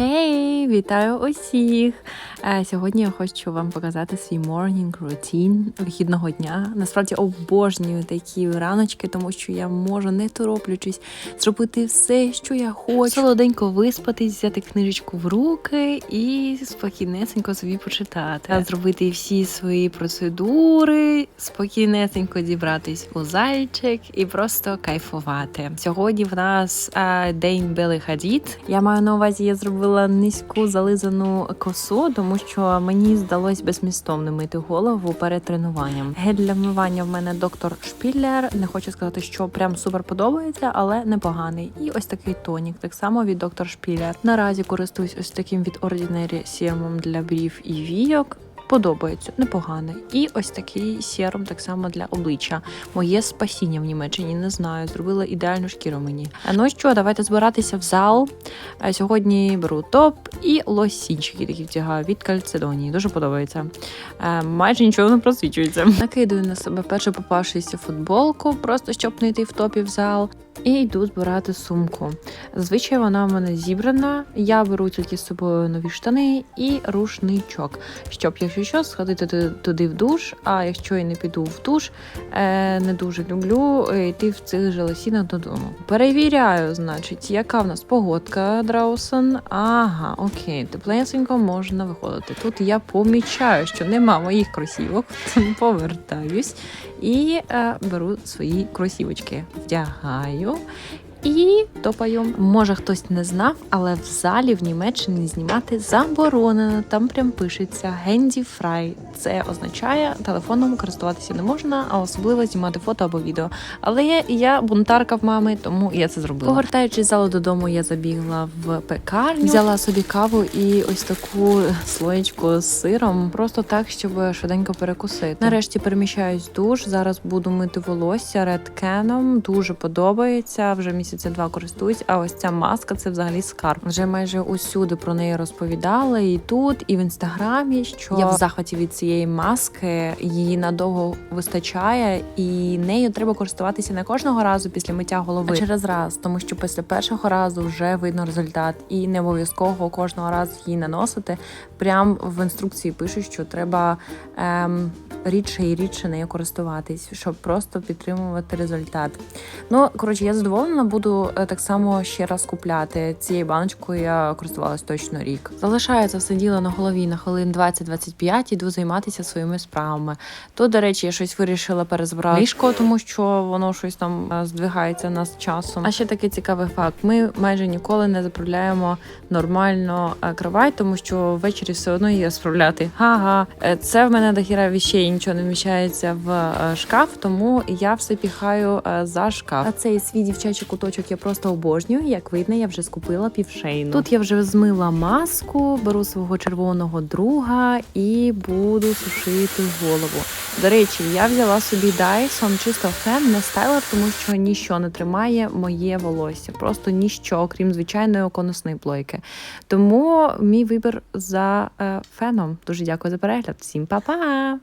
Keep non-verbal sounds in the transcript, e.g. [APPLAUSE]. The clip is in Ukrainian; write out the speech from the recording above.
Хей, вітаю усіх! Е, Сьогодні я хочу вам показати свій morning routine вихідного дня. Насправді обожнюю такі раночки, тому що я можу, не тороплячись, зробити все, що я хочу. Солоденько виспатись, взяти книжечку в руки і спокійнесенько собі почитати. Зробити всі свої процедури, спокійнесенько зібратись у зальчик і просто кайфувати. Сьогодні в нас е, день Бели Хадід. Я маю на увазі, я зробила низьку зализану косу, тому що мені здалось безмістовно мити голову перед тренуванням. Гель для вмивання в мене доктор Шпіллер. Не хочу сказати, що прям супер подобається, але непоганий. І ось такий тонік, так само від доктор Шпіллер. Наразі користуюсь ось таким від Ordinary сіємом для брів і війок. Подобається, непоганий. І ось такий серум так само для обличчя. Моє спасіння в Німеччині не знаю. Зробила ідеальну шкіру мені. Ну що, давайте збиратися в зал. Сьогодні беру топ і лосінчики такі втягаю від кальцедонії. Дуже подобається. Е, Майже нічого не просвічується. Накидую на себе першу попавшуюся футболку, просто щоб не йти в топі в зал. І йду збирати сумку. Зазвичай вона в мене зібрана. Я беру тільки з собою нові штани і рушничок, щоб, якщо що, сходити туди- в душ. А якщо я не піду в душ, е, не дуже люблю е, йти в цих жалосінах додому. Перевіряю, значить, яка в нас погодка, Драусен. Ага, окей, тепленько можна виходити. Тут я помічаю, що нема моїх кросівок, [LAUGHS] повертаюсь і е, беру свої кросівочки, вдягаю. І топаю. Може хтось не знав, але в залі в Німеччині знімати заборонено. Там прям пишеться Handy Free. Це означає, телефоном користуватися не можна, а особливо знімати фото або відео. Але я, я бунтарка в мами, тому я це зробила. Повертаючись з залу додому, я забігла в пекарню, взяла собі каву і ось таку слоєчку з сиром, просто так, щоб швиденько перекусити. Нарешті переміщаюсь в душ. Зараз буду мити волосся Canon. Дуже подобається. Вже місяця два користуюсь. А ось ця маска це взагалі скарб. Вже майже усюди про неї розповідала. І тут, і в інстаграмі, що я в захваті від цієї маски. Її надовго вистачає, і нею треба користуватися не кожного разу після миття голови, а через раз, тому що після першого разу вже видно результат, і не обов'язково кожного разу її наносити. Прям в інструкції пишуть, що треба ем, рідше і рідше нею користуватись, щоб просто підтримувати результат. Ну коротше, я задоволена, буду е, так само ще раз купляти. Цією баночкою я користувалась точно рік. Залишається все діло на голові на хвилин 20-25, іду займатися своїми справами. Тут, до речі, я щось вирішила перезбирати ліжко, тому що воно щось там е, здвигається нас часом. А ще такий цікавий факт: ми майже ніколи не заправляємо нормально е, кровать, тому що ввечері все одно її справляти. Ага, це в мене дохіра віщей, нічого не вміщається в шкаф, тому я все піхаю за шкаф. А цей свій дівчачий куточок я просто обожнюю. Як видно, я вже скупила півшейну. Тут я вже змила маску, беру свого червоного друга і буду сушити голову. До речі, я взяла собі Dyson чисто фен, не стайлер, тому що ніщо не тримає моє волосся. Просто ніщо, крім звичайної конусної плойки. Тому мій вибір за е, феном. Дуже дякую за перегляд. Всім па-па!